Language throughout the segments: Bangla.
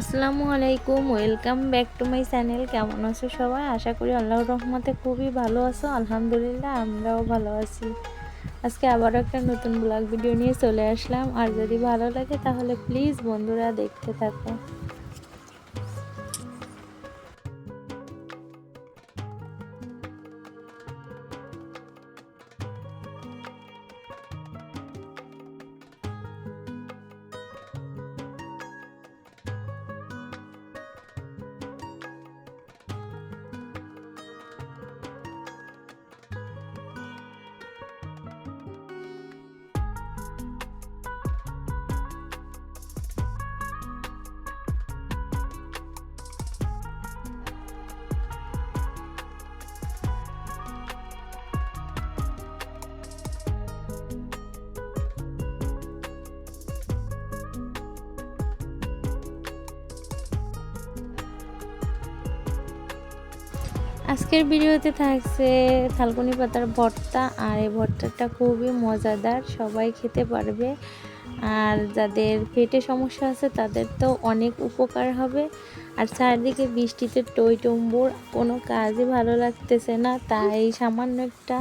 আসসালামু আলাইকুম, welcome back to my channel. কেমন আছো সবাই? আশা করি আল্লাহর রহমতে খুবই ভালো আছো। আলহামদুলিল্লাহ, আমরাও ভালো আছি। আজকে আবারও একটা নতুন ব্লগ ভিডিও নিয়ে চলে আসলাম। আর যদি ভালো লাগে তাহলে প্লিজ বন্ধুরা দেখতে থাকো। আজকের ভিডিওতে থাকছে থালকুনি পাতার ভর্তা আর এই ভর্তাটা খুবই মজাদার সবাই খেতে পারবে। আর যাদের পেটে সমস্যা আছে তাদের তো অনেক উপকার হবে। আর চারদিকে বৃষ্টিতে টই টম্বুর কোনো কাজই ভালো লাগতেছে না, তাই সামান্য একটা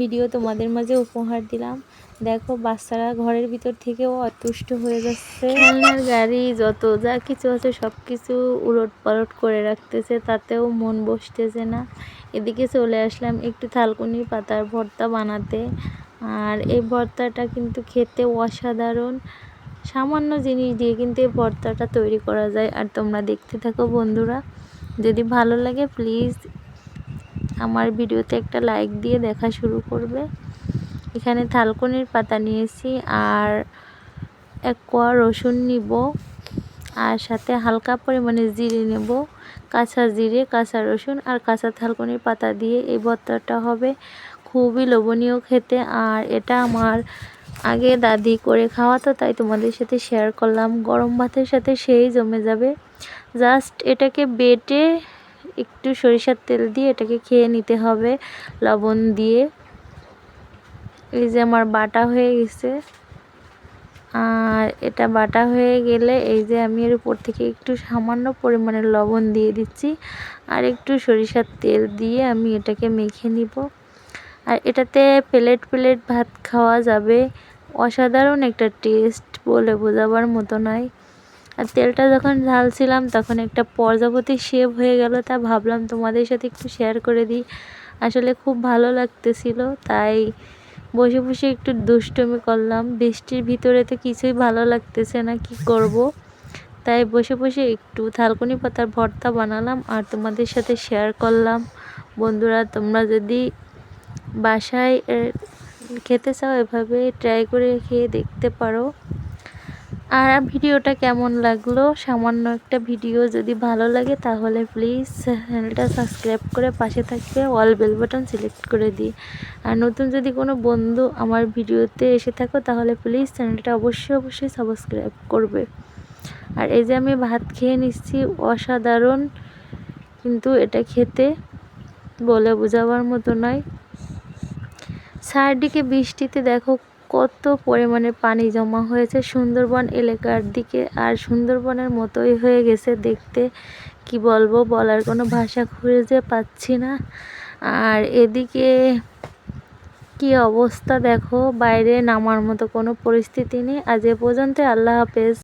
ভিডিও তোমাদের মাঝে উপহার দিলাম। দেখো, বাচ্চারা ঘরের ভিতর থেকেও অতুষ্ট হয়ে যাচ্ছে। খেলনার গাড়ি যত যা কিছু আছে সব কিছু উলট পালট করে রাখতেছে, তাতেও মন বসতেছে না। এদিকে চলে আসলাম একটু থালকুনি পাতার ভর্তা বানাতে। আর এই ভর্তাটা কিন্তু খেতে অসাধারণ। সামান্য জিনিস দিয়ে কিন্তু এই ভর্তাটা তৈরি করা যায়। আর তোমরা দেখতে থাকো বন্ধুরা, যদি ভালো লাগে প্লিজ আমার ভিডিওতে একটা লাইক দিয়ে দেখা শুরু করবে। এখানে থালকনির পাতা নিয়েছি আর এক কোয়া রসুন নিব আর সাথে হালকা পরিমাণে জিরে নেব, কাঁচা জিরে, কাঁচা রসুন আর কাঁচা থালকনির পাতা দিয়ে এই ভর্তাটা হবে। খুবই লোভনীয় খেতে। আর এটা আমার আগে দাদি করে খাওয়াতো, তাই তোমাদের সাথে শেয়ার করলাম। গরম ভাতের সাথে সেই জমে যাবে। জাস্ট এটাকে বেটে একটু সরিষার তেল দিয়ে এটাকে খেয়ে নিতে হবে লবণ দিয়ে। এই যে আমার বাটা হয়ে গেছে। আর এটা বাটা হয়ে গেলে এই যে আমি এর উপর থেকে একটু সামান্য পরিমাণে লবণ দিয়ে দিচ্ছি। আর একটু সরিষার তেল দিয়ে আমি এটাকে মেখে নিব। আর এটাতে প্লেট প্লেট ভাত খাওয়া যাবে। অসাধারণ একটা টেস্ট বলে বোঝাবার মতো নয়। আর তেলটা যখন ঢালছিলাম, তখন একটা প্রজাপতি শেপ হয়ে গেল, তা ভাবলাম তোমাদের সাথে একটু শেয়ার করে দিই। আসলে খুব ভালো লাগতেছিল, তাই বসে বসে একটু দুষ্টুমি করলাম। বৃষ্টির ভিতরে তো কিছুই ভালো লাগতেছে না, কি করব। তাই বসে বসে একটু থালকুনি পাতার ভর্তা বানালাম আর তোমাদের সাথে শেয়ার করলাম। বন্ধুরা, তোমরা যদি বাসায় খেতে চাও এভাবে ট্রাই করে খেয়ে দেখতে পারো। আর ভিডিওটা কেমন লাগল? সামান্য একটা ভিডিও যদি ভালো লাগে তাহলে প্লিজ চ্যানেলটা সাবস্ক্রাইব করে পাশে থাকবে অল বেল বাটন সিলেক্ট করে দিই। আর নতুন যদি কোনো বন্ধু আমার ভিডিওতে এসে থাকো তাহলে প্লিজ চ্যানেলটা অবশ্যই অবশ্যই সাবস্ক্রাইব করবে। আর এই যে আমি ভাত খেয়ে নিচ্ছি, অসাধারণ। কিন্তু এটা খেতে বলে বোঝাবার মতো নয়। চারদিকে বৃষ্টিতে দেখো কত পরিমাণে পানি জমা হয়েছে। সুন্দরবন এলাকার দিকে আর সুন্দরবনের মতোই হয়ে গেছে দেখতে। কি বলব, বলার কোনো ভাষা খুঁজে পাচ্ছি না। আর এদিকে কি অবস্থা দেখো, বাইরে নামার মতো কোনো পরিস্থিতি নেই। আজ এ পর্যন্ত আল্লাহ হাফেজ।